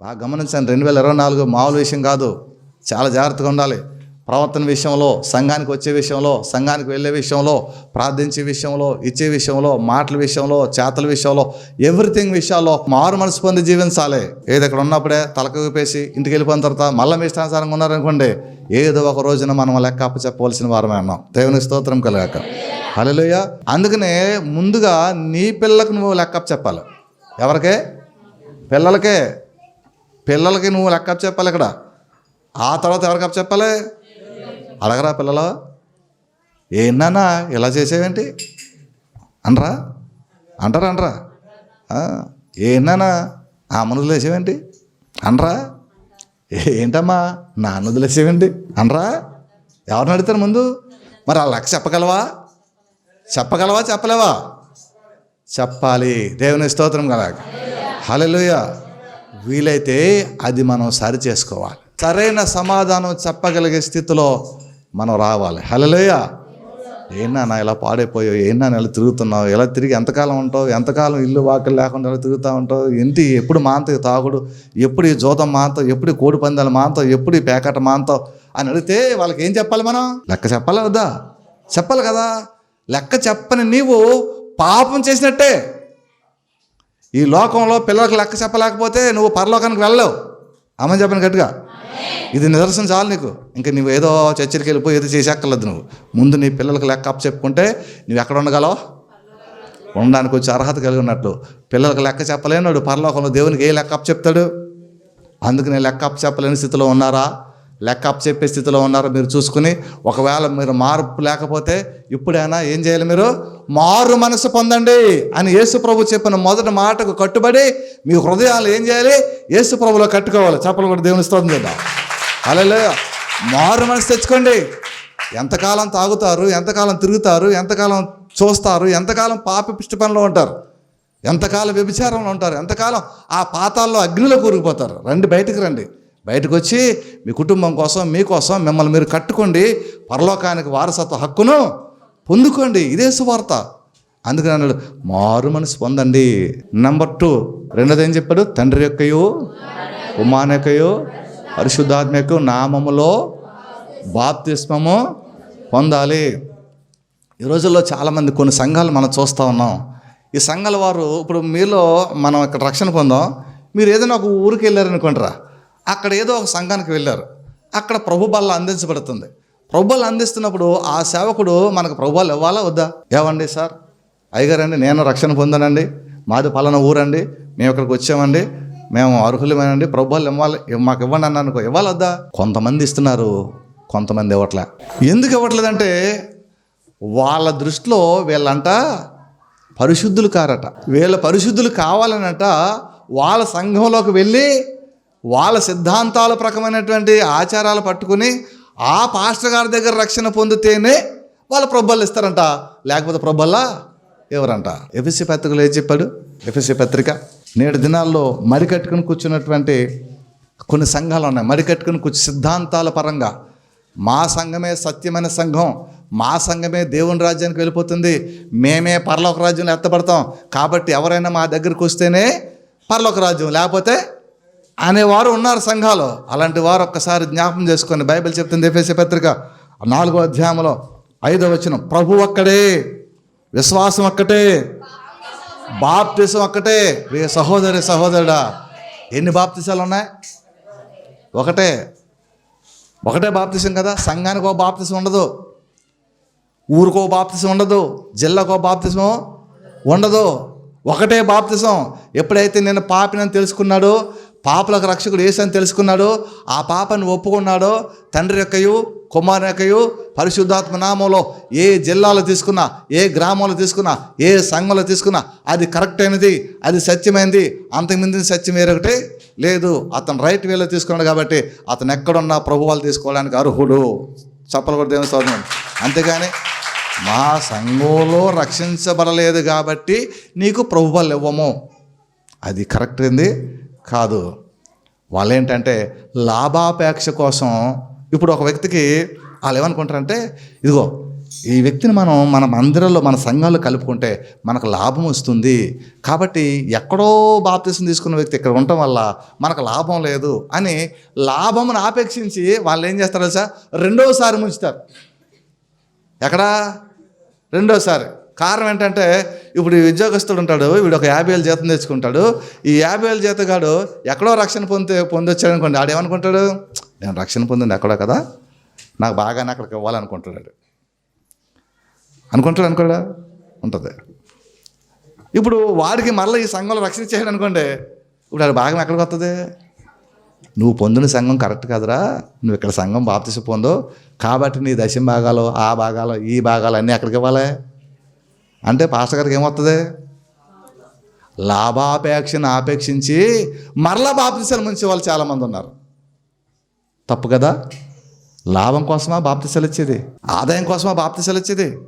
బాగా గమనించండి. రెండు వేల ఇరవై నాలుగు మామూలు విషయం కాదు. చాలా జాగ్రత్తగా ఉండాలి. ప్రవర్తన విషయంలో సంఘానికి వచ్చే విషయంలో సంఘానికి వెళ్ళే విషయంలో ప్రార్థించే విషయంలో ఇచ్చే విషయంలో మాటల విషయంలో చేతల విషయంలో ఎవ్రీథింగ్ విషయాల్లో మారు మనసు పొంది జీవించాలి. ఏది అక్కడ ఉన్నప్పుడే తలక ఊపేసి ఇంటికి వెళ్ళిపోయిన తర్వాత మళ్ళీ మీ ఇష్టానుసారంగా ఉన్నారనుకోండి ఏదో ఒక రోజున మనం లెక్క అప్ప చెప్పవలసిన వారమే అన్నాం. దేవుని స్తోత్రం కలగాక. హలోయ అందుకనే ముందుగా నీ పిల్లలకు నువ్వు లెక్క చెప్పాలి ఎవరికే? పిల్లలకే. పిల్లలకి నువ్వు లెక్క చెప్పాలి ఇక్కడ? ఆ తర్వాత ఎవరికి అప్ప చెప్పాలి? అడగరా పిల్లలు? ఏంటన్నా ఇలా చేసేవేంటి? అనరా? అంటారా అనరా? ఏంటన్నా ఆ మనుషులు వేసేవేంటి అనరా? ఏంటమ్మా? నాన్న వదిలేసేవేంటి? అనరా? ఎవరిని అడుగుతారు ముందు? మరి ఆ లెక్క చెప్పగలవా? చెప్పగలవా చెప్పలేవా? చెప్పాలి. దేవుని స్తోత్రం కదా హలో వీలైతే అది మనం సరి చేసుకోవాలి. సరైన సమాధానం చెప్పగలిగే స్థితిలో మనం రావాలి. హల్లెలూయా. ఏనా ఇలా పాడైపోయావు ఏనా ఇలా తిరుగుతున్నావు ఎలా తిరిగి ఎంతకాలం ఉంటావు ఎంతకాలం ఇల్లు వాకలు లేకుండా ఇలా తిరుగుతూ ఉంటావు ఏంటి ఎప్పుడు మాంతావు తాగుడు ఎప్పుడు ఈ జోతం మాంతావు ఎప్పుడు కోడి పందాలు మాంతావు ఎప్పుడు ఈ పేకట మాంతావు అని అడిగితే వాళ్ళకి ఏం చెప్పాలి మనం? లెక్క చెప్పాలి వద్దా? చెప్పాలి కదా. లెక్క చెప్పని నీవు పాపం చేసినట్టే. ఈ లోకంలో పిల్లలకు లెక్క చెప్పలేకపోతే నువ్వు పరలోకానికి వెళ్ళలేవు. అమ్మని చెప్పని గట్టిగా. ఇది నిదర్శనం చాలు నీకు. ఇంకా నువ్వు ఏదో చర్చరికి వెళ్ళిపోయి ఏదో చేసేక్కర్లేదు నువ్వు. ముందు నీ పిల్లలకు లెక్క అప్పు చెప్పుకుంటే నువ్వు ఎక్కడ ఉండగలవు? ఉండడానికి వచ్చి అర్హత కలిగి ఉన్నట్లు. పిల్లలకు లెక్క చెప్పలేనాడు. పరలోకంలో దేవునికి ఏ లెక్క అప్పు చెప్తాడు? అందుకని లెక్క అప్పు చెప్పలేని స్థితిలో ఉన్నారా? లెక్క అప్పు చెప్పే స్థితిలో ఉన్నారో. మీరు చూసుకుని ఒకవేళ మీరు మార్పు లేకపోతే ఇప్పుడైనా ఏం చేయాలి మీరు? మారు మనసు పొందండి అని యేసుప్రభు చెప్పిన మొదటి మాటకు కట్టుబడి మీ హృదయాలు ఏం చేయాలి? యేసుప్రభులో కట్టుకోవాలి. చెప్పలు కూడా దేవుని స్తోత్రం చేద్దాం. అలా మారు మనసు తెచ్చుకోండి. ఎంతకాలం తాగుతారు? ఎంతకాలం తిరుగుతారు? ఎంతకాలం చూస్తారు? ఎంతకాలం పాపిష్టి పనిలో ఉంటారు? ఎంతకాలం వ్యభిచారంలో ఉంటారు? ఎంతకాలం ఆ పాతాల్లో అగ్నిలో కూరుకుపోతారు? రండి బయటికి రండి. బయటకు వచ్చి మీ కుటుంబం కోసం మీకోసం మిమ్మల్ని మీరు కట్టుకోండి. పరలోకానికి వారసత్వ హక్కును పొందుకోండి. ఇదే సువార్త. అందుకని అన్నాడు మారు మనసు పొందండి. నెంబర్ టూ రెండోది ఏం చెప్పాడు? తండ్రి యొక్కయు కుమార్ యొక్కయు పరిశుద్ధాత్మ యొక్క నామములో బాప్తిస్మము పొందాలి. ఈ రోజుల్లో చాలామంది కొన్ని సంఘాలు మనం చూస్తూ ఉన్నాం. ఈ సంఘాల వారు ఇప్పుడు మీలో మనం ఇక్కడ రక్షణ పొందాం. మీరు ఏదైనా ఒక ఊరికి వెళ్ళారనుకుంటారా అక్కడ ఏదో ఒక సంఘానికి వెళ్ళారు. అక్కడ ప్రభు బల్ల అందించబడుతుంది. ప్రభుబల్ అందిస్తున్నప్పుడు ఆ సేవకుడు మనకు ప్రభు ఇవ్వాలా వద్దా? ఏమండి సార్? అయ్యగారండి నేను రక్షణ పొందానండి. మాది పలానా ఊరండి. మేము ఇక్కడికి వచ్చామండి. మేము అర్హులమేనండి. ప్రభువాలు ఇవ్వాలి మాకు ఇవ్వండి అన్న అనుకో ఇవ్వాలొద్దా కొంతమంది ఇస్తున్నారు కొంతమంది ఇవ్వట్లే. ఎందుకు ఇవ్వట్లేదంటే వాళ్ళ దృష్టిలో వీళ్ళంట పరిశుద్ధులు కారట. వీళ్ళ పరిశుద్ధులు కావాలనట వాళ్ళ సంఘంలోకి వెళ్ళి వాళ్ళ సిద్ధాంతాల ప్రకమైనటువంటి ఆచారాలు పట్టుకుని ఆ పాస్టర్ గారి దగ్గర రక్షణ పొందితేనే వాళ్ళ ప్రొబ్బలు ఇస్తారంట. లేకపోతే ప్రొబ్బల్లా ఎవరంట? ఎఫ్ఎస్సి పత్రికలో ఏం చెప్పాడు? ఎఫ్ఎస్సి పత్రిక. నేటి దినాల్లో మరి కట్టుకుని కూర్చున్నటువంటి కొన్ని సంఘాలు ఉన్నాయి. మడి కట్టుకుని కూర్చు సిద్ధాంతాల పరంగా మా సంఘమే సత్యమైన సంఘం. మా సంఘమే దేవుని రాజ్యానికి వెళ్ళిపోతుంది. మేమే పరలోక రాజ్యంలో ఎత్తపడతాం కాబట్టి ఎవరైనా మా దగ్గరికి వస్తేనే పరలోక రాజ్యం. లేకపోతే అనేవారు ఉన్నారు సంఘాలు. అలాంటి వారు ఒక్కసారి జ్ఞాపం చేసుకొని బైబిల్ చెప్తుంది ఎఫ్ఎస్సి పత్రిక నాలుగో అధ్యాయంలో ఐదో వచ్చిన ప్రభు ఒక్కడే విశ్వాసం ఒక్కటే బాప్తిసం ఒక్కటే ప్రియ సహోదరి సహోదరుడా ఎన్ని బాప్తిసాలు ఉన్నాయి? ఒకటే. ఒకటే బాప్తిసం కదా. సంఘానికి ఒక బాప్తిసం ఉండదు. ఊరికో బాప్తిసం ఉండదు. జిల్లాకో బాప్తిసం ఉండదు. ఒకటే బాప్తిసం. ఎప్పుడైతే నేను పాపినని తెలుసుకున్నాడో పాపలకు రక్షకుడు ఏసని తెలుసుకున్నాడో ఆ పాపని ఒప్పుకున్నాడో తండ్రి యొక్కయు కుమారు యొక్కయు పరిశుద్ధాత్మ నామంలో ఏ జిల్లాలో తీసుకున్నా ఏ గ్రామంలో తీసుకున్నా ఏ సంఘంలో తీసుకున్నా అది కరెక్ట్ అయినది అది సత్యమైనది అంతకుమింది సత్యం వేరొకటి లేదు. అతను రైట్ వేలో తీసుకున్నాడు కాబట్టి అతను ఎక్కడున్నా ప్రభువాలు తీసుకోవడానికి అర్హుడు. చెప్పలు కూడా దేవుని అంతేగాని మా సంఘంలో రక్షించబడలేదు కాబట్టి నీకు ప్రభువాలు ఇవ్వము. అది కరెక్ట్ ఏంది కాదు. వాళ్ళు ఏంటంటే లాభాపేక్ష కోసం ఇప్పుడు ఒక వ్యక్తికి వాళ్ళు ఏమనుకుంటారంటే ఇదిగో ఈ వ్యక్తిని మనం మన మందిరంలో మన సంఘాల్లో కలుపుకుంటే మనకు లాభం వస్తుంది. కాబట్టి ఎక్కడో బాప్తీసం తీసుకున్న వ్యక్తి ఇక్కడ ఉండటం వల్ల మనకు లాభం లేదు అని లాభమును ఆపేక్షించి వాళ్ళు ఏం చేస్తారు సార్ రెండోసారి ముంచుతారు. ఎక్కడా? రెండోసారి. కారణం ఏంటంటే ఇప్పుడు ఈ ఉద్యోగస్తుడు ఉంటాడు వీడు ఒక యాభై వేలు జీతం తెచ్చుకుంటాడు. ఈ యాభై వేలు జీతగాడు ఎక్కడో రక్షణ పొందే పొందొచ్చాడు అనుకోండి ఆడు నేను రక్షణ పొందింది ఎక్కడో కదా నాకు బాగానే అక్కడికి ఇవ్వాలనుకుంటున్నాడు. అనుకుంటాడు అనుకోడా? ఉంటుంది. ఇప్పుడు వాడికి మళ్ళీ ఈ సంఘంలో రక్షణ చేయడం అనుకోండి ఇప్పుడు అది భాగం ఎక్కడికి వస్తుంది నువ్వు పొందిన సంఘం కరెక్ట్ కాదురా నువ్వు ఇక్కడ సంఘం బాప్తిసి పొందో కాబట్టి నీ దశం భాగాలు ఆ భాగాలు ఈ భాగాలు అన్నీ ఎక్కడికి ఇవ్వాలి? అంటే పాస్టర్ గారికి ఏమవుతుంది లాభాపేక్షను ఆపేక్షించి మరలా బాప్తిసాలు ముంచే వాళ్ళు చాలామంది ఉన్నారు. తప్పు కదా? లాభం కోసమా బాప్తిసాలు ఇచ్చేది? ఆదాయం కోసమా బాప్తిసాలు ఇచ్చేది?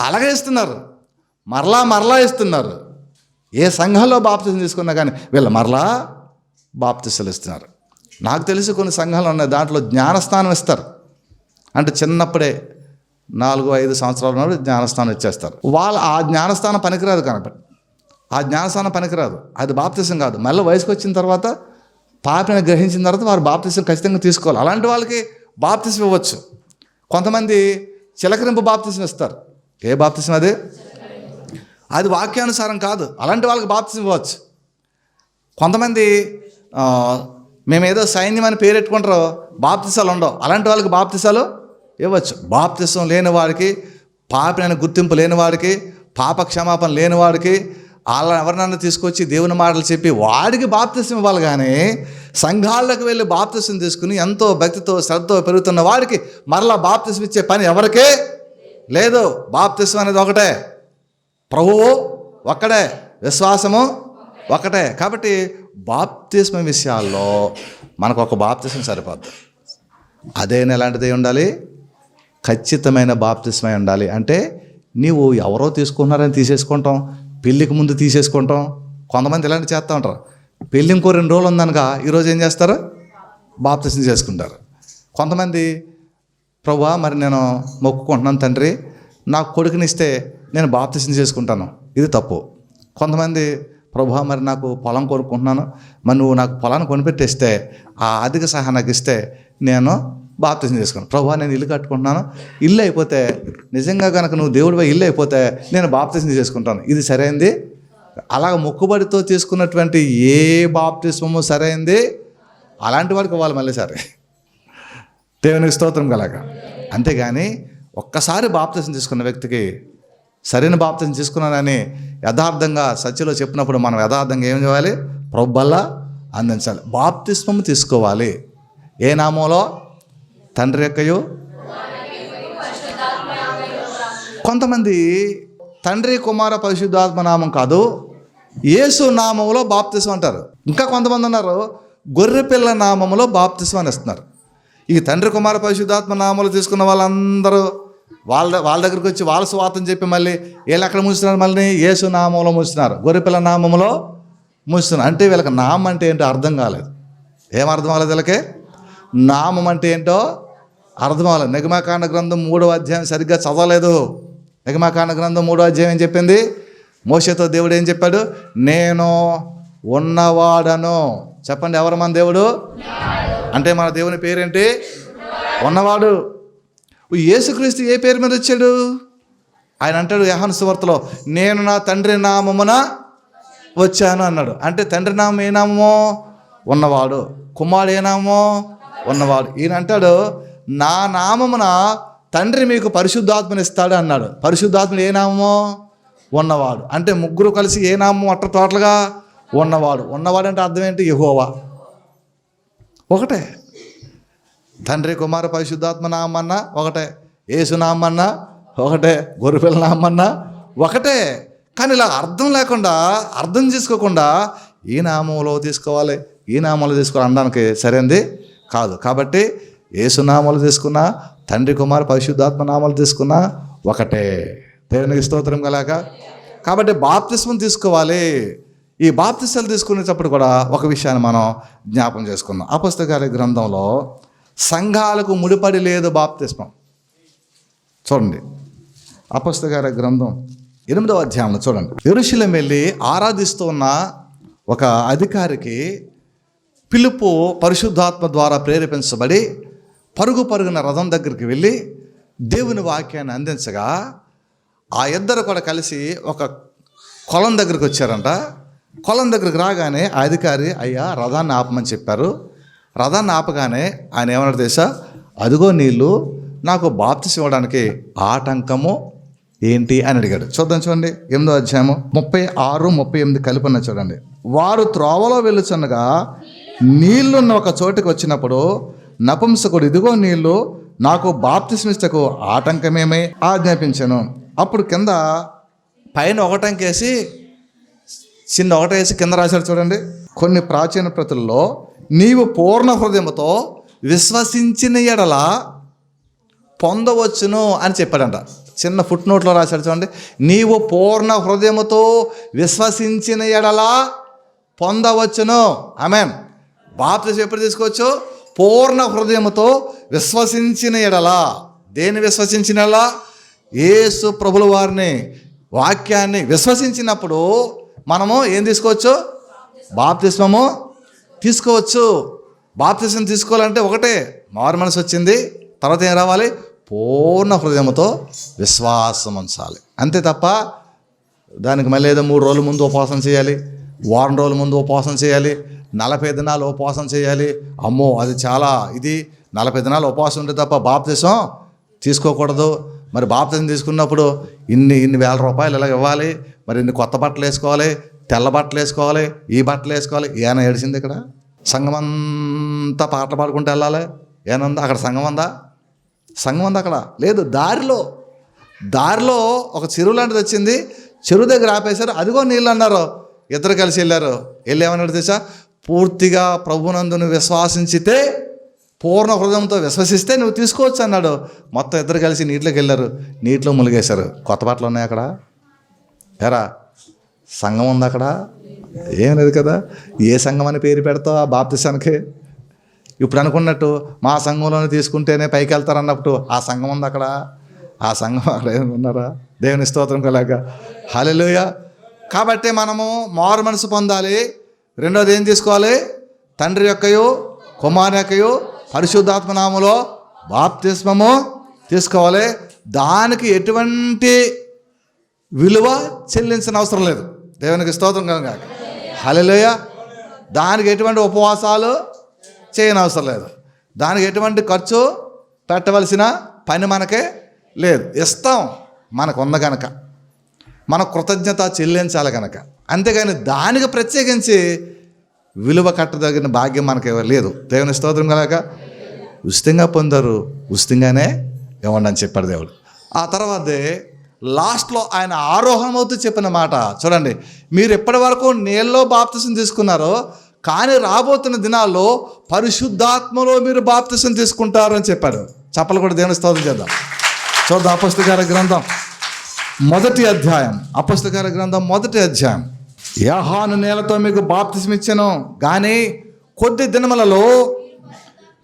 అలాగే ఇస్తున్నారు. మరలా మరలా ఇస్తున్నారు. ఏ సంఘంలో బాప్తిసం తీసుకున్నా కానీ వీళ్ళు మరలా బాప్తిసలు ఇస్తున్నారు. నాకు తెలిసి కొన్ని సంఘాలు ఉన్నాయి దాంట్లో జ్ఞానస్థానం ఇస్తారు. అంటే చిన్నప్పుడే నాలుగు ఐదు సంవత్సరాల నాడు జ్ఞానస్థానం ఇచ్చేస్తారు వాళ్ళు ఆ జ్ఞానస్థానం పనికిరాదు కనుక. ఆ జ్ఞానస్థానం పనికిరాదు. అది బాప్తిసం కాదు. మళ్ళీ వయసుకు వచ్చిన తర్వాత పాపిని గ్రహించిన తర్వాత వారు బాప్తిసం ఖచ్చితంగా తీసుకోవాలి. అలాంటి వాళ్ళకి బాప్తిసం ఇవ్వచ్చు. కొంతమంది చిలకరింపు బాప్తిసం ఇస్తారు. ఏ బాప్తిసం అది? అది వాక్యానుసారం కాదు. అలాంటి వాళ్ళకి బాప్తిసం ఇవ్వచ్చు. కొంతమంది మేమేదో సైన్యం అని పేరెట్టుకుంటారో బాప్తిసాలు ఉండవు. అలాంటి వాళ్ళకి బాప్తిసాలు ఇవ్వచ్చు. బాప్తిసం లేని వాడికి పాపినైన గుర్తింపు లేని వాడికి పాప క్షమాపణ లేని వాడికి వాళ్ళని ఎవరినన్నా తీసుకొచ్చి దేవుని మాటలు చెప్పి వాడికి బాప్తిసం ఇవ్వాలి కానీ సంఘాలకు వెళ్ళి బాప్తిసం తీసుకుని ఎంతో భక్తితో శ్రద్ధతో పెరుగుతున్న వాడికి మరలా బాప్తిసం ఇచ్చే పని ఎవరికే లేదు. బాప్తిసం అనేది ఒకటే. ప్రభువు ఒక్కడే. విశ్వాసము ఒకటే. కాబట్టి బాప్తిస్మ విషయాల్లో మనకు ఒక బాప్తిసం సరిపోద్ది. అదే ఎలాంటిది ఉండాలి? ఖచ్చితమైన బాప్తిస్మై ఉండాలి. అంటే నీవు ఎవరో తీసుకున్నారని తీసేసుకుంటాం పెళ్ళికి ముందు తీసేసుకుంటాం కొంతమంది ఇలాంటి చేస్తూ ఉంటారు. పెళ్ళి ఇంకో రెండు రోజులు ఉందనగా ఈరోజు ఏం చేస్తారు? బాప్తిస్మ చేసుకుంటారు. కొంతమంది ప్రభువా మరి నేను మొక్కుకుంటున్నాను తండ్రి నాకు కొడుకునిస్తే నేను బాప్తిస్మ చేసుకుంటాను. ఇది తప్పు. కొంతమంది ప్రభువా మరి నాకు పొలం కొనుక్కుంటున్నాను మరి నువ్వు నాకు పొలాన్ని కొనిపెట్టేస్తే ఆ ఆర్థిక సహాయం నాకు ఇస్తే నేను బాప్తిసం చేసుకున్నాను. ప్రభా నేను ఇల్లు కట్టుకుంటున్నాను. ఇల్లు అయిపోతే నిజంగా కనుక నువ్వు దేవుడిపై ఇల్లు అయిపోతే నేను బాప్తిసం చేసుకుంటాను. ఇది సరైంది? అలాగ మొక్కుబడితో తీసుకున్నటువంటి ఏ బాప్తిస్మము సరైంది? అలాంటి వాడికి ఇవ్వాలి మళ్ళీ సరే. దేవునికి స్తోత్రం కలగ. అంతేగాని ఒక్కసారి బాప్తిసం తీసుకున్న వ్యక్తికి సరైన బాప్తిజం తీసుకున్నానని యథార్థంగా సత్యలో చెప్పినప్పుడు మనం యథార్థంగా ఏం చేయాలి? ప్రొబ్బల్లా అందించాలి. బాప్తిస్మము తీసుకోవాలి. ఏ నామంలో? తండ్రి యొక్కయో? కొంతమంది తండ్రి కుమార పరిశుద్ధాత్మ నామం కాదు యేసు నామంలో బాప్తిసం అంటారు. ఇంకా కొంతమంది ఉన్నారు గొర్రెపిల్ల నామంలో బాప్తిసం అని ఇస్తున్నారు ఈ తండ్రి కుమార పరిశుద్ధాత్మ నామాలు తీసుకున్న వాళ్ళందరూ వాళ్ళ వాళ్ళ దగ్గరికి వచ్చి వాళ్ళ స్వాతం చెప్పి మళ్ళీ వీళ్ళు ఎక్కడ ముంచుతున్నారు? మళ్ళీ యేసు నామంలో ముంచుతున్నారు. గొర్రెపిల్ల నామంలో ముంచుతున్నారు. అంటే వీళ్ళకి నామం అంటే ఏంటో అర్థం కాలేదు. ఏం అర్థం కాలేదు వీళ్ళకి? నామం అంటే ఏంటో అర్థం నిగమాకాండ గ్రంథం మూడో అధ్యాయం సరిగ్గా చదవలేదు. నిగమాకాండ గ్రంథం మూడో అధ్యాయం ఏం చెప్పింది? మోసతో దేవుడు ఏం చెప్పాడు? నేను ఉన్నవాడను. చెప్పండి ఎవరు మన దేవుడు? అంటే మన దేవుని పేరేంటి? ఉన్నవాడు. యేసుక్రీస్తు ఏ పేరు మీద వచ్చాడు? ఆయన అంటాడు యహాను సువార్తలో నేను నా తండ్రి నామమున వచ్చాను అన్నాడు. అంటే తండ్రి నామం ఏ నామమో? ఉన్నవాడు. కుమారుడు ఏ నామో ఉన్నవాడు. ఈయన అంటాడు నా నామమున తండ్రి మీకు పరిశుద్ధాత్మని ఇస్తాడు అన్నాడు. పరిశుద్ధాత్ముడు ఏ నామమో? ఉన్నవాడు. అంటే ముగ్గురు కలిసి ఏ నామం అట్ట టోటల్గా ఉన్నవాడు. ఉన్నవాడు అంటే అర్థం ఏంటి? యహోవా. ఒకటే. తండ్రి కుమార పరిశుద్ధాత్మ నామన్నా ఒకటే. యేసు నామన్నా ఒకటే. గొర్రెపిల్ల నామన్నా ఒకటే. కానీ ఇలా అర్థం లేకుండా అర్థం చేసుకోకుండా ఈ నామంలో తీసుకోవాలి ఈ నామంలో తీసుకోవాలి అనడానికి సరైనది కాదు. కాబట్టి యేసు నామాలు తీసుకున్నా తండ్రి కుమార్ పరిశుద్ధాత్మ నామాలు తీసుకున్నా ఒకటే. దేవునికి స్తోత్రం కలాక కాబట్టి బాప్తిస్మం తీసుకోవాలి. ఈ బాప్తిసాలు తీసుకునేటప్పుడు కూడా ఒక విషయాన్ని మనం జ్ఞాపం చేసుకుందాం. అపుస్తకాల గ్రంథంలో సంఘాలకు ముడిపడి లేదు బాప్తిస్మం. చూడండి. అపస్తగార గ్రంథం ఎనిమిదవ అధ్యాయంలో చూడండి. ఎరుశలం వెళ్ళి ఆరాధిస్తూ ఉన్న ఒక అధికారికి పిలుపు పరిశుద్ధాత్మ ద్వారా ప్రేరేపించబడి పరుగు పరుగున రథం దగ్గరికి వెళ్ళి దేవుని వాక్యాన్ని అందించగా ఆ ఇద్దరు కూడా కలిసి ఒక కొలం దగ్గరికి వచ్చారంట. కొలం దగ్గరికి రాగానే ఆ అధికారి అయ్యా రథాన్ని ఆపమని చెప్పారు. రథాన్ని ఆపగానే ఆయన ఏమన్నారు తెలుసా? అదిగో నీళ్ళు నాకు బాప్తిస్ ఇవ్వడానికి ఆటంకము ఏంటి? అని అడిగాడు. చూద్దాం చూడండి ఎనిమిదో అధ్యాయము ముప్పై ఆరు ముప్పై ఎనిమిది కలిపి చూడండి. వారు త్రోవలో వెళ్ళుచున్నగా నీళ్ళున్న ఒక చోటుకి వచ్చినప్పుడు నపుంసకుడు ఇదిగో నీళ్ళు నాకు బాప్తిస్మిస్తకు ఆటంకమేమై? ఆజ్ఞాపించాను. అప్పుడు కింద పైన ఒకటంకేసి చిన్న ఒకటేసి కింద రాశారు చూడండి. కొన్ని ప్రాచీన ప్రతుల్లో నీవు పూర్ణ హృదయంతో విశ్వసించిన ఎడల పొందవచ్చును అని చెప్పాడంట. చిన్న ఫుట్ నోట్లో రాశాడు చూడండి. నీవు పూర్ణ హృదయముతో విశ్వసించిన ఎడల పొందవచ్చును. ఆమెన్. బాప్తిజం ఎప్పుడు తీసుకోవచ్చు? పూర్ణ హృదయముతో విశ్వసించిన ఎడలా. దేని విశ్వసించిన ఏసు యేసు ప్రభుల వారిని వాక్యాన్ని విశ్వసించినప్పుడు మనము ఏం తీసుకోవచ్చు? బాప్తిస్మము తీసుకోవచ్చు. బాప్తిస్మం తీసుకోవాలంటే ఒకటే మారు మనసు వచ్చింది తర్వాత ఏం రావాలి? పూర్ణ హృదయంతో విశ్వాసం ఉంచాలి. అంతే తప్ప దానికి మళ్ళీ ఏదో మూడు రోజుల ముందు ఉపవాసం చేయాలి వారం రోజుల ముందు ఉపవాసం చేయాలి నలభై దినాలు ఉపవాసం చేయాలి. అమ్మో అది చాలా ఇది. నలభై దినాలు ఉపవాసం ఉంటే తప్ప బాప్తిసం తీసుకోకూడదు. మరి బాప్తిసం తీసుకున్నప్పుడు ఇన్ని ఇన్ని వేల రూపాయలు ఇలా ఇవ్వాలి. మరి ఇన్ని కొత్త బట్టలు వేసుకోవాలి తెల్ల బట్టలు వేసుకోవాలి ఈ బట్టలు వేసుకోవాలి. ఏమైనా ఏడిసింది ఇక్కడ? సంఘం అంతా పాటలు పాడుకుంటూ వెళ్ళాలి. ఏనందా అక్కడ సంఘం ఉందా? సంఘం ఉందా అక్కడ? లేదు దారిలో. దారిలో ఒక చెరువు లాంటిది వచ్చింది. చెరువు దగ్గర ఆపేశారు. అదిగో నీళ్ళు అన్నారు. ఇద్దరు కలిసి వెళ్ళారు. వెళ్ళి ఏమన్నాడు తెలుసా? పూర్తిగా ప్రభునందును విశ్వాసించితే పూర్ణ హృదయంతో విశ్వసిస్తే నువ్వు తీసుకోవచ్చు అన్నాడు. మొత్తం ఇద్దరు కలిసి నీటిలోకి వెళ్ళారు. నీటిలో ములిగేశారు కొత్త బట్టలు ఉన్నాయి అక్కడ? ఎరా సంఘం ఉంది అక్కడ? ఏం లేదు కదా. ఏ సంఘం అని పేరు పెడతావు ఆ బాప్తిసానికి? ఇప్పుడు అనుకున్నట్టు మా సంఘంలోనే తీసుకుంటేనే పైకి వెళ్తారన్నప్పుడు ఆ సంఘం ఉంది అక్కడ? ఆ సంఘం అక్కడ ఏమైనా ఉన్నారా? దేవుని స్తోత్రం కలాగా. హల్లెలూయ. కాబట్టి మనము మారు మనసు పొందాలి. రెండోది ఏం తీసుకోవాలి? తండ్రి యొక్కయు కుమారు యొక్కయు పరిశుద్ధాత్మనామలో బాప్తిస్మము తీసుకోవాలి. దానికి ఎటువంటి విలువ చెల్లించిన అవసరం లేదు. దేవునికి స్తోత్రం కనుక. హల్లెలూయ. దానికి ఎటువంటి ఉపవాసాలు చేయని అవసరం లేదు. దానికి ఎటువంటి ఖర్చు పెట్టవలసిన పని మనకే లేదు. ఇస్తాం. మనకు ఉంది కనుక మన కృతజ్ఞత చెల్లించాలి కనుక అంతేగాని దానికి ప్రత్యేకించి విలువ కట్టదగిన భాగ్యం మనకి ఎవరు లేదు. దేవుని స్తోత్రం కలక ఉచితంగా పొందారు. ఉచితంగానే ఇవ్వండి అని చెప్పాడు దేవుడు. ఆ తర్వాతే లాస్ట్లో ఆయన ఆరోహణమవుతూ చెప్పిన మాట. చూడండి మీరు ఎప్పటి వరకు నీళ్ళలో బాప్తిసం తీసుకున్నారో కానీ రాబోతున్న దినాల్లో పరిశుద్ధాత్మలో మీరు బాప్తిసం తీసుకుంటారు అని చెప్పాడు. చెప్పలు కూడా దేవుని స్తోత్రం చేద్దాం. చూద్దాం అపస్తకార గ్రంథం. మొదటి అధ్యాయం. అపస్తకార గ్రంథం మొదటి అధ్యాయం. యాహాను నేలతో మీకు బాప్తిస్మిచ్చను ఇచ్చాను. కానీ కొద్ది దినములలో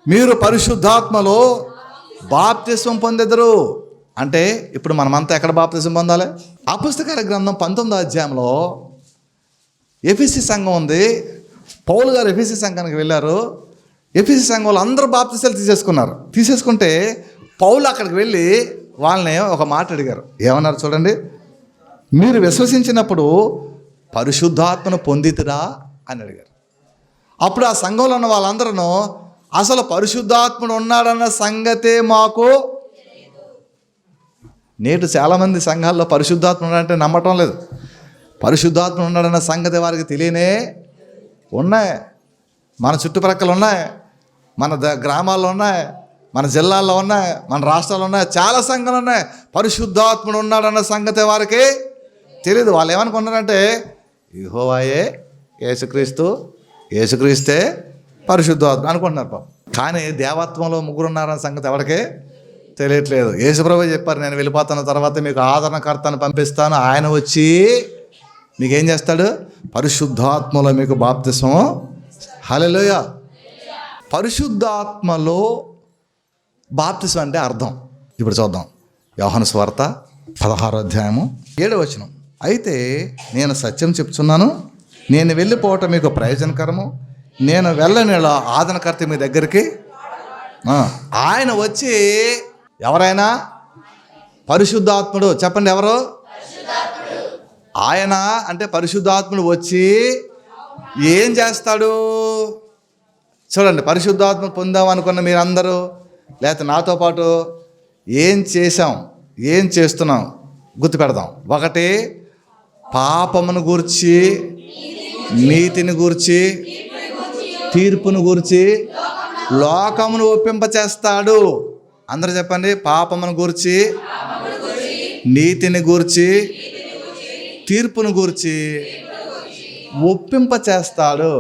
మీరు పరిశుద్ధాత్మలో బాప్తిస్వం పొందెదరు. అంటే ఇప్పుడు మనమంతా ఎక్కడ బాప్తిజం పొందాలి? ఆ పుస్తకాల గ్రంథం పంతొమ్మిదో అధ్యాయంలో ఎఫీసీ సంఘం ఉంది. పౌలు గారు ఎఫీసీ సంఘానికి వెళ్ళారు. ఎఫీసీ సంఘం వాళ్ళు అందరూ బాప్తిసాలు తీసేసుకున్నారు. తీసేసుకుంటే పౌలు అక్కడికి వెళ్ళి వాళ్ళని ఒక మాట అడిగారు. ఏమన్నారు చూడండి? మీరు విశ్వసించినప్పుడు పరిశుద్ధాత్మను పొందితురా అని అడిగారు. అప్పుడు ఆ సంఘంలో ఉన్న వాళ్ళందరూ అసలు పరిశుద్ధాత్ముడు ఉన్నాడన్న సంగతే మాకు నేటు చాలామంది సంఘాల్లో పరిశుద్ధాత్మ ఉన్నాడంటే నమ్మటం లేదు. పరిశుద్ధాత్మ ఉన్నాడన్న సంగతి వారికి తెలియనే ఉన్నాయి. మన చుట్టుప్రక్కల ఉన్నాయి. మన ద గ్రామాల్లో ఉన్నాయి. మన జిల్లాల్లో ఉన్నాయి. మన రాష్ట్రాల్లో ఉన్నాయి. చాలా సంఘాలు ఉన్నాయి. పరిశుద్ధాత్ముడు ఉన్నాడన్న సంగతి వారికి తెలియదు. వాళ్ళు ఏమనుకున్నారంటే ఇహోవాయే యేసుక్రీస్తు యేసుక్రీస్తే పరిశుద్ధాత్మ అనుకుంటున్నారు పాపం. కానీ దేవత్వంలో ముగ్గురు ఉన్నారన్న సంగతి ఎవరికే తెలియట్లేదు. యేసుప్రభు చెప్పారు నేను వెళ్ళిపోతున్న తర్వాత మీకు ఆదరణకర్తను పంపిస్తాను. ఆయన వచ్చి మీకేం చేస్తాడు? పరిశుద్ధాత్మలో మీకు బాప్తిసం హలోయ పరిశుద్ధాత్మలో బాప్తిసం అంటే అర్థం. ఇప్పుడు చూద్దాం. వ్యవహన స్వార్త పదహారో అధ్యాయము ఏడవచనం అయితే నేను సత్యం చెప్తున్నాను నేను వెళ్ళిపోవటం మీకు ప్రయోజనకరము నేను వెళ్ళని ఆదనకర్త మీ దగ్గరికి ఆయన వచ్చి ఎవరైనా? పరిశుద్ధాత్ముడు చెప్పండి ఎవరు? ఆయన అంటే పరిశుద్ధాత్ముడు వచ్చి ఏం చేస్తాడు? చూడండి పరిశుద్ధాత్మ పొందాం అనుకున్న మీరందరూ లేకపోతే నాతో పాటు ఏం చేసాం ఏం చేస్తున్నాం గుర్తుపెడదాం. ఒకటి పాపమును గూర్చి నీతిని గూర్చి తీర్పును గూర్చి లోకమును ఒప్పింపచేస్తాడు. అందరూ చెప్పండి పాపమును గూర్చి నీతిని గూర్చి తీర్పును గూర్చి ఒప్పింప చేస్తాడు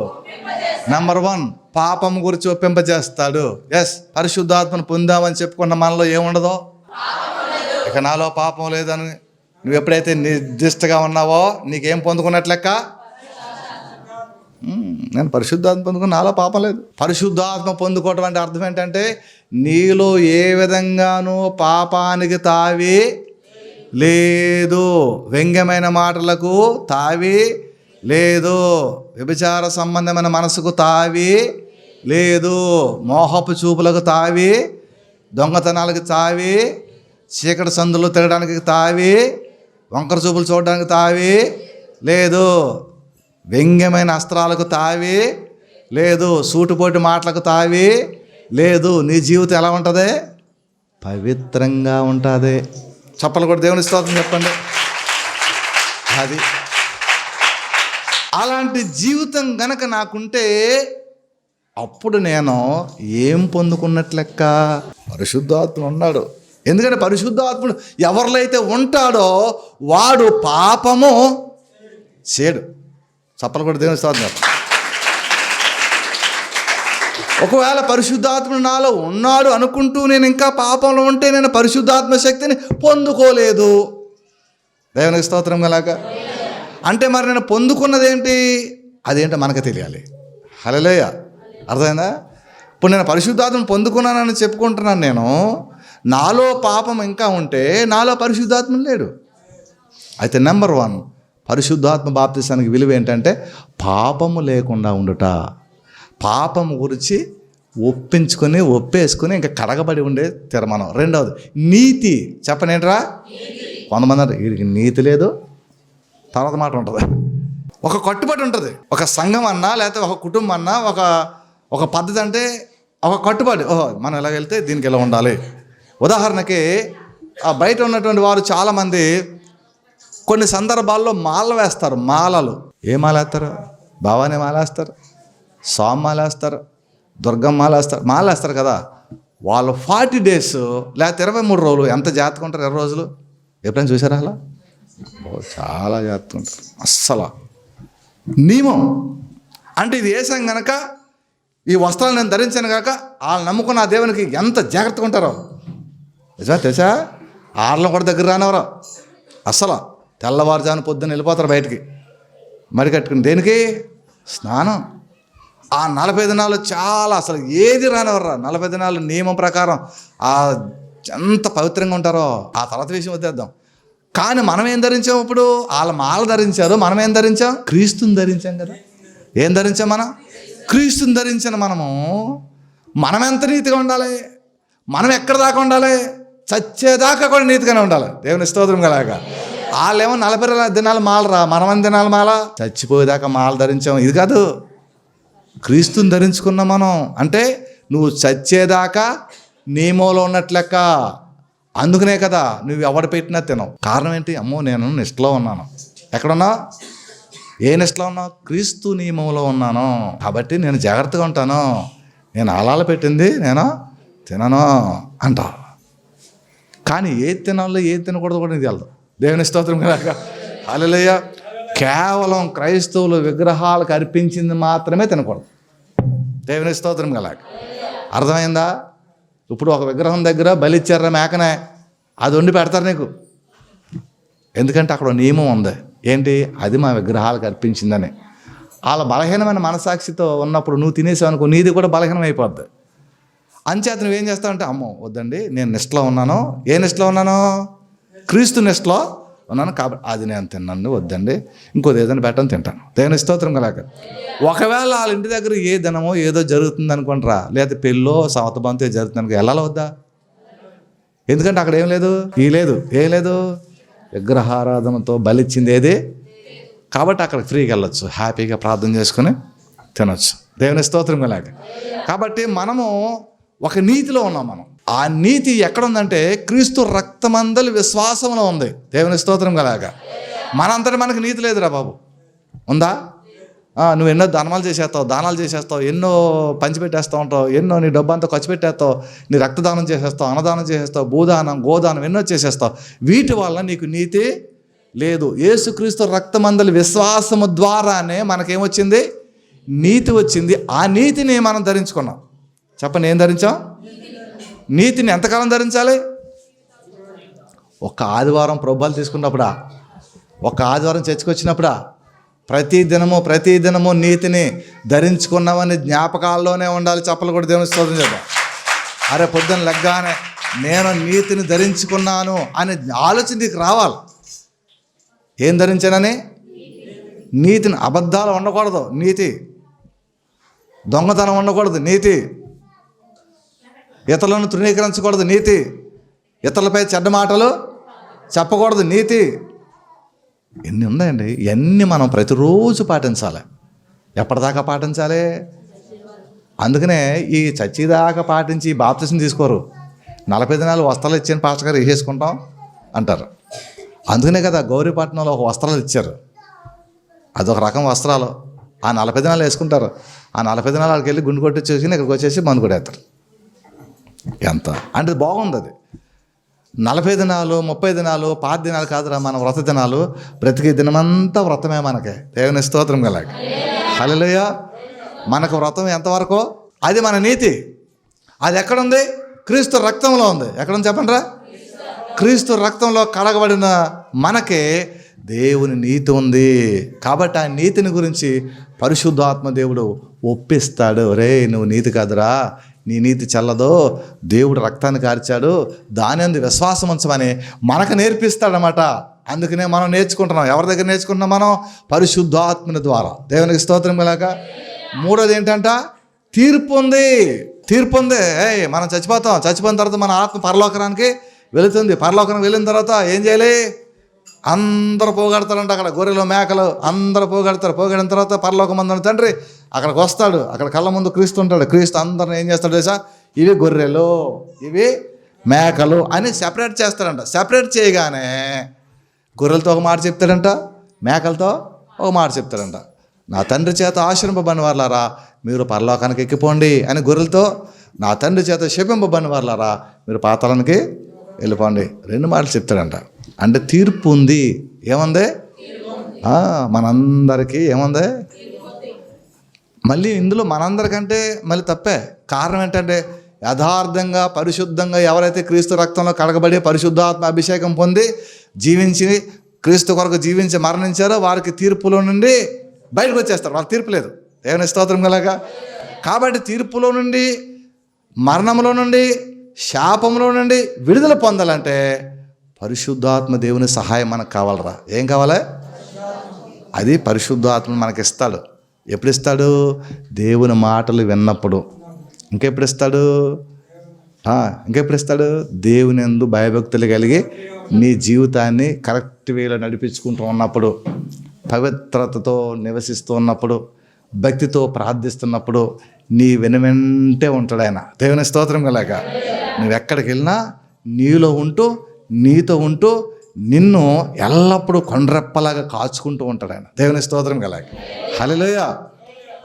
నంబర్ వన్ పాపం గురించి ఒప్పింప చేస్తాడు ఎస్ పరిశుద్ధాత్మను పొందామని చెప్పుకున్న మనలో ఏముండదో? ఇక నాలో పాపం లేదని నువ్వు ఎప్పుడైతే నిర్దిష్టగా ఉన్నావో నీకేం పొందుకున్నట్లెక్క? నేను పరిశుద్ధాత్మ పొందుకుని నాలో పాపం లేదు. పరిశుద్ధాత్మ పొందుకోవటం అంటే అర్థం ఏంటంటే నీలో ఏ విధంగానూ పాపానికి తావి లేదు. వ్యంగ్యమైన మాటలకు తావి లేదు. వ్యభిచార సంబంధమైన మనసుకు తావి లేదు. మోహపు చూపులకు తావి దొంగతనాలకు తావి చీకటి సందులు తిరగడానికి తావి వంకర చూపులు చూడడానికి తావి లేదు. వ్యంగ్యమైన అస్త్రాలకు తావి లేదు. సూటుపోటు మాటలకు తావి లేదు. నీ జీవితం ఎలా ఉంటుంది? పవిత్రంగా ఉంటుంది. చెప్పలు కూడా దేవుని స్తోత్రం చెప్పండి. అది. అలాంటి జీవితం గనక నాకుంటే అప్పుడు నేను ఏం పొందుకున్నట్లెక్క పరిశుద్ధాత్మ ఉన్నాడు. ఎందుకంటే పరిశుద్ధాత్ముడు ఎవరిలో అయితే ఉంటాడో వాడు పాపము చేయడు చప్పలు కూడా దేవుని స్తోత్రం ఒకవేళ పరిశుద్ధాత్ముడు నాలో ఉన్నాడు అనుకుంటూ నేను ఇంకా పాపంలో ఉంటే నేను పరిశుద్ధాత్మ శక్తిని పొందుకోలేదు. దేవునికి స్తోత్రం గలాక అంటే మరి నేను పొందుకున్నది ఏంటి అదేంటో మనకు తెలియాలి. హలలేయ అర్థమైందా? ఇప్పుడు నేను పరిశుద్ధాత్మ పొందుకున్నానని చెప్పుకుంటున్నాను నేను. నాలో పాపం ఇంకా ఉంటే నాలో పరిశుద్ధాత్మ లేడు అయితే నెంబర్ వన్ పరిశుద్ధాత్మ బాప్తిసానికి విలువ ఏంటంటే పాపము లేకుండా ఉండుట. పాపము గురించి ఒప్పించుకొని ఒప్పేసుకొని ఇంకా కడగబడి ఉండే తీర్మానం. రెండవది నీతి. చెప్పనేంట్రా? కొంతమంది అంటారు, వీడికి నీతి లేదు. తర్వాత మాట ఉంటుంది. ఒక కట్టుబడి ఉంటుంది. ఒక సంఘం అన్నా లేకపోతే ఒక కుటుంబం అన్నా ఒక ఒక పద్ధతి అంటే ఒక కట్టుబడి. ఓహో మనం ఇలా వెళ్తే దీనికి ఇలా ఉండాలి. ఉదాహరణకి ఆ బయట ఉన్నటువంటి వారు చాలామంది కొన్ని సందర్భాల్లో మాల వేస్తారు మాలలు. ఏ మాల వేస్తారు? బావానే మాల వేస్తారు స్వామి మాల వేస్తారు దుర్గం మాల వేస్తారు. మాల వేస్తారు కదా. వాళ్ళు ఫార్టీ డేస్ లేకపోతే ఇరవై మూడు రోజులు ఎంత జాగ్రత్తగా ఉంటారు ఇరవై రోజులు? ఎప్పుడైనా చూసారా అలా? చాలా జాగ్రత్తగా ఉంటారు. అస్సలు. నియమం. అంటే ఇది వేసాం గనక ఈ వస్త్రాలు నేను ధరించాను కాక వాళ్ళు నమ్ముకున్న ఆ దేవునికి ఎంత జాగ్రత్తగా ఉంటారో. నిజమా తెలుసా? ఆర్లను కూడా దగ్గర రానివరు అసలు తెల్లవారుజాను పొద్దున్న వెళ్ళిపోతారు బయటికి. మరి కట్టుకుని. దేనికి? స్నానం. ఆ నలభై దినాలు చాలా అసలు ఏది రానివర్రా నలభై దినాలు నియమం ప్రకారం ఆ ఎంత పవిత్రంగా ఉంటారో ఆ తర్వాత విషయం వద్దేద్దాం కానీ మనం ఏం ధరించాం ఇప్పుడు? వాళ్ళ మాల ధరించారు. మనం ఏం ధరించాం? క్రీస్తుని ధరించాం కదా. ఏం ధరించాం మనం? క్రీస్తుని ధరించిన మనము. మనం ఎంత నీతిగా ఉండాలి? మనం ఎక్కడ దాకా ఉండాలి? చచ్చేదాకా కూడా నీతిగానే ఉండాలి. దేవుని స్తోత్రం కలాగా వాళ్ళేమో నలభై దినాలు మాలరా మనం దినాలు మాల. చచ్చిపోయేదాకా మాల ధరించాం ఇది కాదు క్రీస్తుని ధరించుకున్న మనం. అంటే నువ్వు చచ్చేదాకా నియమంలో ఉన్నట్లెక్క అందుకనే కదా నువ్వు ఎవడు పెట్టినా తినవు. కారణం ఏంటి? అమ్మో నేను నిష్టలో ఉన్నాను. ఎక్కడున్నా? ఏ నిష్టలో ఉన్నావు క్రీస్తు నియమంలో ఉన్నాను. కాబట్టి నేను జాగ్రత్తగా ఉంటాను. నేను అలాల పెట్టింది నేను తినను అంటావు కానీ ఏది తినాలో ఏది తినకూడదు కూడా నీకు తెలదు. దేవుని స్తోత్రం కనుక. అలలయ్య కేవలం క్రైస్తవులు విగ్రహాలకు అర్పించింది మాత్రమే తినకూడదు. దేవుని స్తోత్రం కలక అర్థమైందా? ఇప్పుడు ఒక విగ్రహం దగ్గర బలిచ్చారా మేకనే? అది వండి పెడతారు నీకు. ఎందుకంటే అక్కడ నియమం ఉంది. ఏంటి? అది మా విగ్రహాలకు అర్పించిందని. వాళ్ళ బలహీనమైన మనసాక్షితో ఉన్నప్పుడు నువ్వు తినేసావు అనుకో నీది కూడా బలహీనం అయిపోద్ది అంచేత నువ్వేం చేస్తావంటే అమ్మో వద్దండి నేను నెస్ట్లో ఉన్నాను. ఏ నెస్ట్లో ఉన్నాను? క్రీస్తు నెస్ట్లో ఉన్నాను కాబట్టి అది నేను తిన్నాను వద్దండి. ఇంకోది ఏదైనా పెట్టని తింటాను. దేవుని స్తోత్రం కలాక ఒకవేళ వాళ్ళ ఇంటి దగ్గర ఏ దినమో ఏదో జరుగుతుంది అనుకుంటారా? లేదా పెళ్ళో సవతబంతో జరుగుతుంది వెళ్ళాలి వద్దా? ఎందుకంటే అక్కడ ఏం లేదు? ఈ లేదు ఏం లేదు? విగ్రహారాధనతో బలిచ్చింది ఏది? కాబట్టి అక్కడ ఫ్రీగా వెళ్ళొచ్చు. హ్యాపీగా ప్రార్థన చేసుకుని తినొచ్చు. దేవుని స్తోత్రం కలాగ. కాబట్టి మనము ఒక నీతిలో ఉన్నాం మనం. ఆ నీతి ఎక్కడ ఉందంటే క్రీస్తు రక్తమందలి విశ్వాసంలో ఉంది. దేవుని స్తోత్రం కలాగా మనంతటి మనకు నీతి లేదురా బాబు. ఉందా? నువ్వు ఎన్నో దానాలు చేసేస్తావు దానాలు చేసేస్తావు ఎన్నో పంచిపెట్టేస్తూ ఉంటావు ఎన్నో నీ డబ్బు అంతా ఖర్చు పెట్టేస్తావు నీ రక్తదానం చేసేస్తావు అన్నదానం చేసేస్తావు భూదానం గోదానం ఎన్నో చేసేస్తావు. వీటి వల్ల నీకు నీతి లేదు. యేసుక్రీస్తు రక్తమందలి విశ్వాసము ద్వారానే మనకేమొచ్చింది? నీతి వచ్చింది. ఆ నీతిని మనం ధరించుకున్నాం. చెప్పండి ఏం ధరించాం? నీతిని ఎంతకాలం ధరించాలి? ఒక ఆదివారం ప్రభాలు తీసుకున్నప్పుడా? ఒక ఆదివారం చర్చకొచ్చినప్పుడా ప్రతి దినము ప్రతి దినము నీతిని ధరించుకున్నామని జ్ఞాపకాల్లోనే ఉండాలి. చెప్పలు కూడా దేవుని స్తోత్రం చేద్దాం. అరే పొద్దున్న లెగ్గానే నేను నీతిని ధరించుకున్నాను అనే ఆలోచన నీకు రావాలి. ఏం ధరించానని? నీతిని అబద్ధాలు ఉండకూడదు. నీతి దొంగతనం ఉండకూడదు. నీతి ఇతరులను తృణీకరించకూడదు నీతి. ఇతరులపై చెడ్డ మాటలు చెప్పకూడదు నీతి. ఎన్ని ఉన్నాయండి? ఇవన్నీ మనం ప్రతిరోజు పాటించాలి. ఎప్పటిదాకా పాటించాలి? అందుకనే ఈ చచ్చిదాకా పాటించి బాప్తిసం తీసుకోరు. నలభై దినాలు వస్త్రాలు ఇచ్చిన పాస్టర్ గారు వేసేసుకుంటాం అంటారు. అందుకనే కదా గౌరీపట్నంలో ఒక వస్త్రాలు ఇచ్చారు. అదొక రకం వస్త్రాలు. ఆ నలభై దినాలు వేసుకుంటారు. ఆ నలభై దినాలు అక్కడికి వెళ్ళి గుండు కొట్టించేసి ఇక్కడికి వచ్చేసి మందు కొడేస్తారు ఎంత? అంటే బాగుంది అది. నలభై దినాలు ముప్పై దినాలు పాత దినాలు కాదురా మన వ్రత దినాలు. బ్రతికే దినమంతా వ్రతమే మనకి. దేవుని స్తోత్రం గలకి హల్లెలూయా. మనకు వ్రతం ఎంతవరకు? అది మన నీతి. అది ఎక్కడుంది? క్రీస్తు రక్తంలో ఉంది. ఎక్కడుంది చెప్పండి రా క్రీస్తు రక్తంలో కడగబడిన మనకి దేవుని నీతి ఉంది. కాబట్టి ఆ నీతిని గురించి పరిశుద్ధాత్మ దేవుడు ఒప్పిస్తాడు. రే నువ్వు నీతి కాదురా. నీ నీతి చల్లదో దేవుడు రక్తాన్ని కార్చాడు దాని అందు విశ్వాసం ఉంచమని మనకు నేర్పిస్తాడనమాట అందుకనే మనం నేర్చుకుంటున్నాం. ఎవరి దగ్గర నేర్చుకుంటున్నాం మనం? పరిశుద్ధాత్మని ద్వారా. దేవునికి స్తోత్రం కలాక మూడోది ఏంటంట? తీర్పు ఉంది. తీర్పు ఉంది. మనం చచ్చిపోతాం. చచ్చిపోయిన తర్వాత మన ఆత్మ పరలోకరానికి వెళుతుంది. పరలోకరానికి వెళ్ళిన తర్వాత ఏం చేయాలి? అందరూ పోగడతారంట అక్కడ గొర్రెలు మేకలు అందరు పోగడతారు. పోగడిన తర్వాత పరలోకమందున తండ్రి అక్కడికి వస్తాడు. అక్కడ కళ్ళ ముందు క్రీస్తు ఉంటాడు. క్రీస్తు అందరిని ఏం చేస్తాడు తెలుసా? ఇవి గొర్రెలు ఇవి మేకలు అని సెపరేట్ చేస్తాడంట. సెపరేట్ చేయగానే గొర్రెలతో ఒక మాట చెప్తాడంట మేకలతో ఒక మాట చెప్తాడంట. నా తండ్రి చేత ఆశ్రయింపబని వాళ్ళారా మీరు పరలోకానికి ఎక్కిపోండి అని గొర్రెలతో నా తండ్రి చేత శపింపబని వాళ్ళారా మీరు పాతాళానికి వెళ్ళిపోండి. రెండు మాటలు చెప్తాడంట. అంటే తీర్పు ఉంది. ఏముంది? మనందరికీ ఏముంది? మళ్ళీ ఇందులో మనందరికంటే మళ్ళీ తప్పే. కారణం ఏంటంటే యథార్థంగా పరిశుద్ధంగా ఎవరైతే క్రీస్తు రక్తంలో కడగబడి పరిశుద్ధాత్మ అభిషేకం పొంది జీవించి క్రీస్తు కొరకు జీవించి మరణించారో వారికి తీర్పులో నుండి బయటకు వచ్చేస్తారు. వాళ్ళకి తీర్పు లేదు. దేవుని స్తోత్రం కలగా. కాబట్టి తీర్పులో నుండి మరణంలో నుండి శాపంలో నుండి విడుదల పొందాలంటే పరిశుద్ధాత్మ దేవుని సహాయం మనకు కావాలరా? ఏం కావాలి? అది పరిశుద్ధాత్మ మనకి ఇస్తాడు. ఎప్పుడు ఇస్తాడు దేవుని మాటలు విన్నప్పుడు. ఇంకెప్పుడు ఇస్తాడు ఇంకెప్పుడు ఇస్తాడు దేవుని ఎందు భయభక్తులు కలిగి నీ జీవితాన్ని కరెక్ట్ వేలో నడిపించుకుంటూ ఉన్నప్పుడు పవిత్రతతో నివసిస్తూ ఉన్నప్పుడు భక్తితో ప్రార్థిస్తున్నప్పుడు నీ వెనువెంటే ఉంటాడు ఆయన. దేవుని స్తోత్రం కలాక నువ్వు ఎక్కడికి వెళ్ళినా నీలో ఉంటూ నీతో ఉంటూ నిన్ను ఎల్లప్పుడూ కొండ్రెప్పలాగా కాచుకుంటూ ఉంటాడు ఆయన. దేవుని స్తోత్రం కలాక హలోయ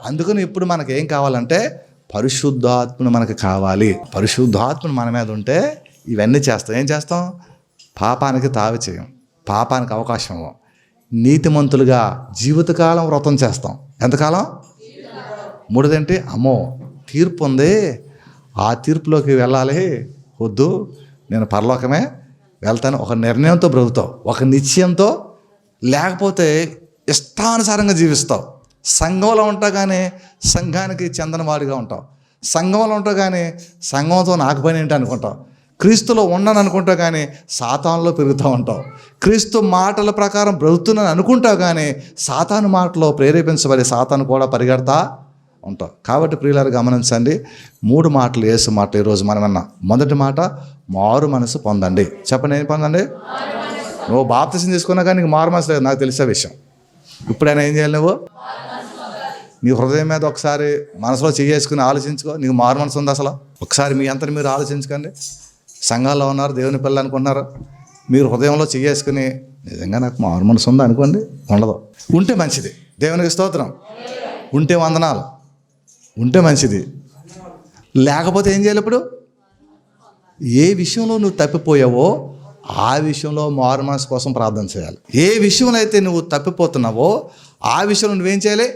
అందుకని ఇప్పుడు మనకి ఏం కావాలంటే పరిశుద్ధాత్మను మనకు కావాలి. పరిశుద్ధాత్మను మన మీద ఉంటే ఇవన్నీ చేస్తాం. ఏం చేస్తాం? పాపానికి తావి చేయం. పాపానికి అవకాశం నీతిమంతులుగా జీవితకాలం వ్రతం చేస్తాం. ఎంతకాలం? మూడోదేంటి? అమ్మో తీర్పు ఉంది. ఆ తీర్పులోకి వెళ్ళాలి. వద్దు. నేను పరలోకమే వెళ్తాను. ఒక నిర్ణయంతో బ్రతుకుతావు. ఒక నిశ్చయంతో లేకపోతే ఇష్టానుసారంగా జీవిస్తావు. సంఘంలో ఉంటావు కానీ సంఘానికి చెందనవాడిగా ఉంటావు. సంఘంలో ఉంటావు కానీ సంఘంతో నాకు పని ఏంటి అనుకుంటావు. క్రీస్తులో ఉన్నాను అనుకుంటా కానీ సాతానులో పెరుగుతూ ఉంటావు. క్రీస్తు మాటల ప్రకారం బ్రతుకుతున్నాను అనుకుంటావు కానీ సాతాను మాటలో ప్రేరేపించబడి సాతాను కూడా పరిగెడతా ఉంటాం. కాబట్టి ప్రియులారు గమనించండి మూడు మాటలు ఏసు మాటలు ఈరోజు మనం అన్న మొదటి మాట మారు మనసు పొందండి. చెప్పండి ఏం పొందండి? నువ్వు బాప్తిసం తీసుకున్నా కానీ నీకు మారు మనసు లేదు నాకు తెలిసే విషయం. ఇప్పుడైనా ఏం చేయాలి నువ్వు? నీ హృదయం మీద ఒకసారి మనసులో చేసుకుని ఆలోచించుకో. నీకు మారు మనసు ఉంది అసలు? ఒకసారి మీ అంతా మీరు ఆలోచించుకోండి. సంఘాల్లో ఉన్నారు దేవుని పిల్లలు అనుకుంటున్నారు. మీరు హృదయంలో చేసుకుని నిజంగా నాకు మారు మనసు ఉందా అనుకోండి ఉండదు. ఉంటే మంచిది. దేవునికి స్తోత్రం. ఉంటే వందనాలు. ఉంటే మంచిది. లేకపోతే ఏం చేయాలి ఇప్పుడు? ఏ విషయంలో నువ్వు తప్పిపోయావో ఆ విషయంలో మారు మనసు కోసం ప్రార్థన చేయాలి. ఏ విషయంలో అయితే నువ్వు తప్పిపోతున్నావో ఆ విషయంలో నువ్వేం చేయాలి?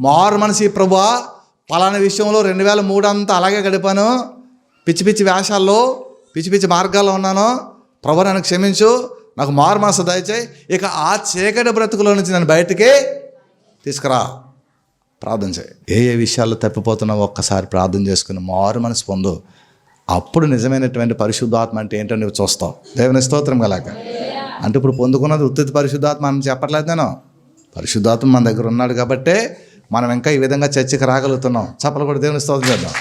మారు మనసు ప్రభా పలానా విషయంలో రెండు వేల మూడు అంతా అలాగే గడిపాను. పిచ్చి పిచ్చి వేషాల్లో పిచ్చి పిచ్చి మార్గాల్లో ఉన్నాను. ప్రభు నన్ను క్షమించు. నాకు మారు మనసు దయచేయి. ఇక ఆ చీకటి బ్రతుకులో నుంచి నన్ను బయటికి తీసుకురా. ప్రార్థన చేయి. ఏ ఏ విషయాల్లో తప్పిపోతున్నావు ఒక్కసారి ప్రార్థన చేసుకుని మారు మనసు పొందు. అప్పుడు నిజమైనటువంటి పరిశుద్ధాత్మ అంటే ఏంటో నువ్వు చూస్తావు. దేవుని స్తోత్రం కలాక అంటే ఇప్పుడు పొందుకున్నది ఉత్తి పరిశుద్ధాత్మ అని చెప్పట్లేదు నేను. పరిశుద్ధాత్మ మన దగ్గర ఉన్నాడు కాబట్టే మనం ఇంకా ఈ విధంగా చర్చకి రాగలుగుతున్నాం. చెప్పలు కూడా దేవుని స్తోత్రం చేద్దాం.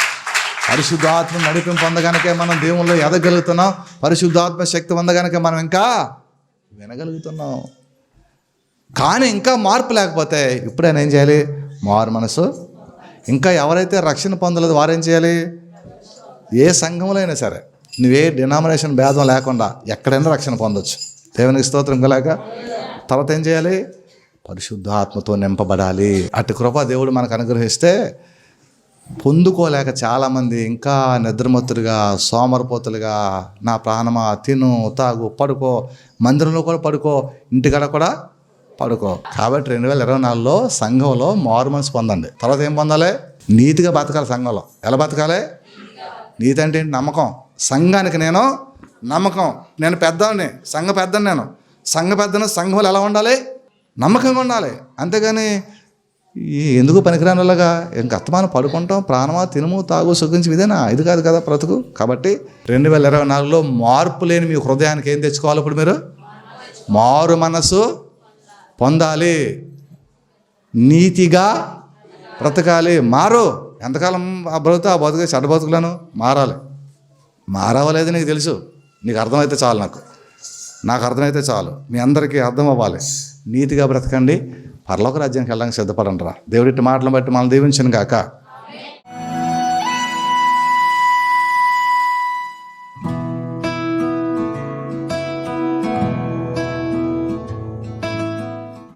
పరిశుద్ధాత్మ నడిపింపు పొందగానకే మనం దేవుల్లో ఎదగలుగుతున్నాం. పరిశుద్ధాత్మ శక్తి పొందగానకే మనం ఇంకా వినగలుగుతున్నాం. కానీ ఇంకా మార్పు లేకపోతే ఇప్పుడైనా ఏం చేయాలి? మారు మనసు. ఇంకా ఎవరైతే రక్షణ పొందలేదు వారేం చేయాలి? ఏ సంఘంలో అయినా సరే నువ్వే డినామినేషన్ భేదం లేకుండా ఎక్కడైనా రక్షణ పొందొచ్చు. దేవునికి స్తోత్రం కలాక తర్వాత ఏం చేయాలి? పరిశుద్ధాత్మతో నింపబడాలి. అటు కృప దేవుడు మనకు అనుగ్రహిస్తే పొందుకోలేక చాలామంది ఇంకా నిద్రమత్తులుగా సోమరపోతులుగా నా ప్రాణమా తిను తాగు పడుకో మందిరంలో కూడా పడుకో ఇంటికాడ కూడా పడుకో. కాబట్టి రెండు వేల ఇరవై నాలుగులో సంఘంలో మారు మనసు పొందండి తర్వాత ఏం పొందాలి? నీతిగా బతకాలి సంఘంలో. ఎలా బతకాలి? నీతి అంటే ఏంటి? నమ్మకం. సంఘానికి నేను నమ్మకం. నేను పెద్దని సంఘ పెద్దని నేను. సంఘ పెద్దను సంఘంలో ఎలా ఉండాలి? నమ్మకంగా ఉండాలి. అంతేగాని ఈ ఎందుకు పనికిరాని ఇంక అత్తమానం పడుకుంటాం ప్రాణమా తినుము తాగు సుఖించి ఇదేనా? ఇది కాదు కదా బ్రతుకు. కాబట్టి రెండు వేల ఇరవై నాలుగులో మార్పు లేని మీ హృదయానికి ఏం తెచ్చుకోవాలి ఇప్పుడు మీరు? మారు మనసు పొందాలి. నీతిగా బ్రతకాలి. మారు. ఎంతకాలం ఆ బ్రతుకు ఆ బతుకు చెడ్డ బతుకులను మారాలి. మారవలేదు నీకు తెలుసు. నీకు అర్థమైతే చాలు నాకు. నాకు అర్థమైతే చాలు. మీ అందరికీ అర్థం అవ్వాలి. నీతిగా బ్రతకండి. పరలోక రాజ్యానికి వెళ్ళడానికి సిద్ధపడండి రా. దేవుడి మాటలను బట్టి మనం దీవించను కాక